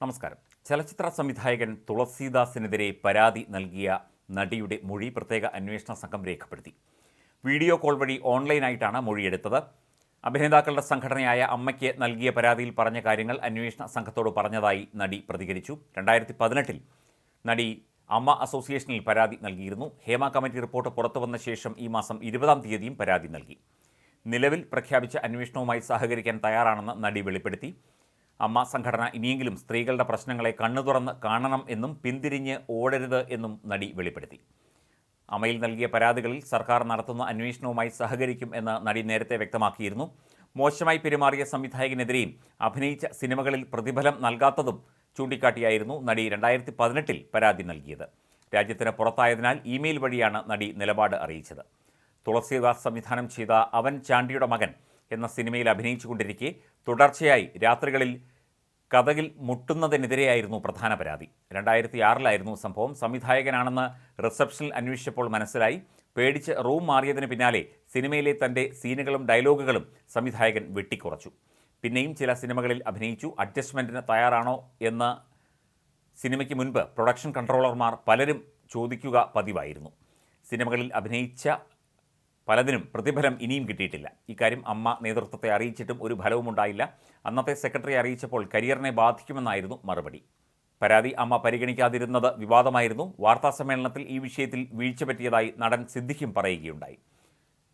നമസ്കാരം. ചലച്ചിത്ര സംവിധായകൻ തുളസീദാസിനെതിരെ പരാതി നൽകിയ നടിയുടെ മൊഴി പ്രത്യേക അന്വേഷണ സംഘം രേഖപ്പെടുത്തി. വീഡിയോ കോൾ വഴി ഓൺലൈനായിട്ടാണ് മൊഴിയെടുത്തത്. അഭിനേതാക്കളുടെ സംഘടനയായ അമ്മയ്ക്ക് നൽകിയ പരാതിയിൽ പറഞ്ഞ കാര്യങ്ങൾ അന്വേഷണ സംഘത്തോട് പറഞ്ഞതായി നടി പ്രതികരിച്ചു. രണ്ടായിരത്തി പതിനെട്ടിൽ നടി അമ്മ അസോസിയേഷനിൽ പരാതി നൽകിയിരുന്നു. ഹേമ കമ്മിറ്റി റിപ്പോർട്ട് പുറത്തു വന്ന ശേഷം ഈ മാസം ഇരുപതാം തീയതിയും പരാതി നൽകി. നിലവിൽ പ്രഖ്യാപിച്ച അന്വേഷണവുമായി സഹകരിക്കാൻ തയ്യാറാണെന്ന് നടി വെളിപ്പെടുത്തി. അമ്മ സംഘടന ഇനിയെങ്കിലും സ്ത്രീകളുടെ പ്രശ്നങ്ങളെ കണ്ണു തുറന്ന് കാണണം എന്നും പിന്തിരിഞ്ഞ് ഓടരുത് എന്നും നടി വെളിപ്പെടുത്തി. അമ്മയിൽ നൽകിയ പരാതികളിൽ സർക്കാർ നടത്തുന്ന അന്വേഷണവുമായി സഹകരിക്കും എന്ന് നടി നേരത്തെ വ്യക്തമാക്കിയിരുന്നു. മോശമായി പെരുമാറിയ സംവിധായകനെതിരെയും അഭിനയിച്ച സിനിമകളിൽ പ്രതിഫലം നൽകാത്തതും ചൂണ്ടിക്കാട്ടിയായിരുന്നു നടി രണ്ടായിരത്തി പതിനെട്ടിൽ പരാതി നൽകിയത്. രാജ്യത്തിന് പുറത്തായതിനാൽ ഇമെയിൽ വഴിയാണ് നടി നിലപാട് അറിയിച്ചത്. തുളസീദാസ് സംവിധാനം ചെയ്ത അവൻ ചാണ്ടിയുടെ മകൻ എന്ന സിനിമയിൽ അഭിനയിച്ചുകൊണ്ടിരിക്കെ തുടർച്ചയായി രാത്രികളിൽ കഥകിൽ മുട്ടുന്നതിനെതിരെയായിരുന്നു പ്രധാന പരാതി. രണ്ടായിരത്തി ആറിലായിരുന്നു സംഭവം. സംവിധായകനാണെന്ന് റിസപ്ഷനിൽ അന്വേഷിച്ചപ്പോൾ മനസ്സിലായി. പേടിച്ച് റൂം മാറിയതിന് പിന്നാലെ സിനിമയിലെ തന്റെ സീനുകളും ഡയലോഗുകളും സംവിധായകൻ വെട്ടിക്കുറച്ചു. പിന്നെയും ചില സിനിമകളിൽ അഭിനയിച്ചു. അഡ്ജസ്റ്റ്മെന്റിന് തയ്യാറാണോ എന്ന് സിനിമയ്ക്ക് മുൻപ് പ്രൊഡക്ഷൻ കൺട്രോളർമാർ പലരും ചോദിക്കുക പതിവായിരുന്നു. സിനിമകളിൽ അഭിനയിച്ച പലതിനും പ്രതിഫലം ഇനിയും കിട്ടിയിട്ടില്ല. ഇക്കാര്യം അമ്മ നേതൃത്വത്തെ അറിയിച്ചിട്ടും ഒരു ഫലവും ഉണ്ടായില്ല. അന്നത്തെ സെക്രട്ടറി അറിയിച്ചപ്പോൾ കരിയറിനെ ബാധിക്കുമെന്നായിരുന്നു മറുപടി. പരാതി അമ്മ പരിഗണിക്കാതിരുന്നത് വിവാദമായിരുന്നു. വാർത്താസമ്മേളനത്തിൽ ഈ വിഷയത്തിൽ വീഴ്ച പറ്റിയതായി നടൻ സിദ്ദിഖും പറയുകയുണ്ടായി.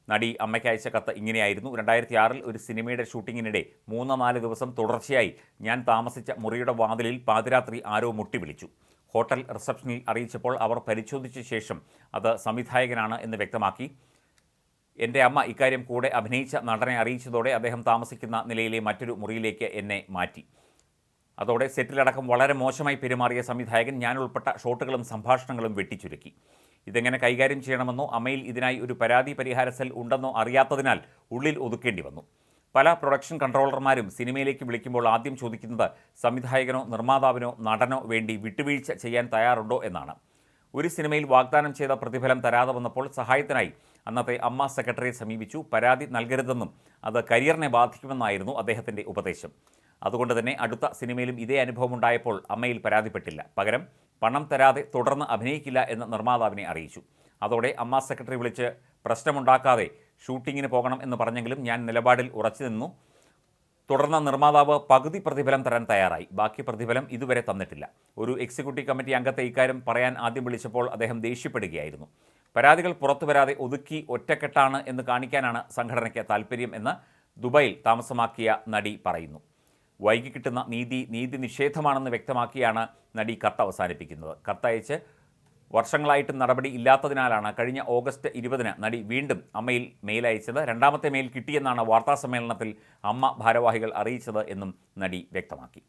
നടി അമ്മയ്ക്ക് അയച്ച കത്ത് ഇങ്ങനെയായിരുന്നു. രണ്ടായിരത്തി ആറിൽ ഒരു സിനിമയുടെ ഷൂട്ടിങ്ങിനിടെ മൂന്ന് നാല് ദിവസം തുടർച്ചയായി ഞാൻ താമസിച്ച മുറിയുടെ വാതിലിൽ പാതിരാത്രി ആരോ മുട്ടി വിളിച്ചു. ഹോട്ടൽ റിസപ്ഷനിൽ അറിയിച്ചപ്പോൾ അവർ പരിശോധിച്ച ശേഷം അത് സംവിധായകനാണ് എന്ന് വ്യക്തമാക്കി. എന്റെ അമ്മ ഇക്കാര്യം കൂടെ അഭിനയിച്ച നടനെ അറിയിച്ചതോടെ അദ്ദേഹം താമസിക്കുന്ന നിലയിലെ മറ്റൊരു മുറിയിലേക്ക് എന്നെ മാറ്റി. അതോടെ സെറ്റിലടക്കം വളരെ മോശമായി പെരുമാറിയ സംവിധായകൻ ഞാനുൾപ്പെട്ട ഷോട്ടുകളും സംഭാഷണങ്ങളും വെട്ടിച്ചുരുക്കി. ഇതെങ്ങനെ കൈകാര്യം ചെയ്യണമെന്നോ അമ്മയിൽ ഇതിനായി ഒരു പരാതി പരിഹാര സെൽ ഉണ്ടെന്നോ അറിയാത്തതിനാൽ ഉള്ളിൽ ഒതുക്കേണ്ടി വന്നു. പല പ്രൊഡക്ഷൻ കൺട്രോളർമാരും സിനിമയിലേക്ക് വിളിക്കുമ്പോൾ ആദ്യം ചോദിക്കുന്നത് സംവിധായകനോ നിർമ്മാതാവിനോ നടനോ വേണ്ടി വിട്ടുവീഴ്ച ചെയ്യാൻ തയ്യാറുണ്ടോ എന്നാണ്. ഒരു സിനിമയിൽ വാഗ്ദാനം ചെയ്ത പ്രതിഫലം തരാതെ വന്നപ്പോൾ സഹായത്തിനായി അന്നത്തെ അമ്മ സെക്രട്ടറിയെ സമീപിച്ചു. പരാതി നൽകരുതെന്നും അത് കരിയറിനെ ബാധിക്കുമെന്നായിരുന്നു അദ്ദേഹത്തിന്റെ ഉപദേശം. അതുകൊണ്ട് തന്നെ അടുത്ത സിനിമയിലും ഇതേ അനുഭവം ഉണ്ടായപ്പോൾ അമ്മയിൽ പരാതിപ്പെട്ടില്ല. പകരം പണം തരാതെ തുടർന്ന് അഭിനയിക്കില്ല എന്ന് നിർമ്മാതാവിനെ അറിയിച്ചു. അതോടെ അമ്മ സെക്രട്ടറി വിളിച്ച് പ്രശ്നമുണ്ടാക്കാതെ ഷൂട്ടിങ്ങിന് പോകണം എന്ന് പറഞ്ഞെങ്കിലും ഞാൻ നിലപാടിൽ ഉറച്ചു നിന്നു. തുടർന്ന് നിർമ്മാതാവ് പകുതി പ്രതിഫലം തരാൻ തയ്യാറായി. ബാക്കി പ്രതിഫലം ഇതുവരെ തന്നിട്ടില്ല. ഒരു എക്സിക്യൂട്ടീവ് കമ്മിറ്റി അംഗത്തെ ഇക്കാര്യം പറയാൻ ആദ്യം വിളിച്ചപ്പോൾ അദ്ദേഹം ദേഷ്യപ്പെടുകയായിരുന്നു. പരാതികൾ പുറത്തു വരാതെ ഒതുക്കി ഒറ്റക്കെട്ടാണ് എന്ന് കാണിക്കാനാണ് സംഘടനയ്ക്ക് താൽപ്പര്യം എന്ന് ദുബായിൽ താമസമാക്കിയ നടി പറയുന്നു. വൈകി കിട്ടുന്ന നീതി നീതി നിഷേധമാണെന്ന് വ്യക്തമാക്കിയാണ് നടി കത്ത് അവസാനിപ്പിക്കുന്നത്. കത്തയച്ച് വർഷങ്ങളായിട്ടും നടപടി ഇല്ലാത്തതിനാലാണ് കഴിഞ്ഞ ഓഗസ്റ്റ് ഇരുപതിന് നടി വീണ്ടും അമ്മയിൽ മെയിൽ അയച്ചത്. രണ്ടാമത്തെ മെയിൽ കിട്ടിയെന്നാണ് വാർത്താസമ്മേളനത്തിൽ അമ്മ ഭാരവാഹികൾ അറിയിച്ചത് എന്നും നടി വ്യക്തമാക്കി.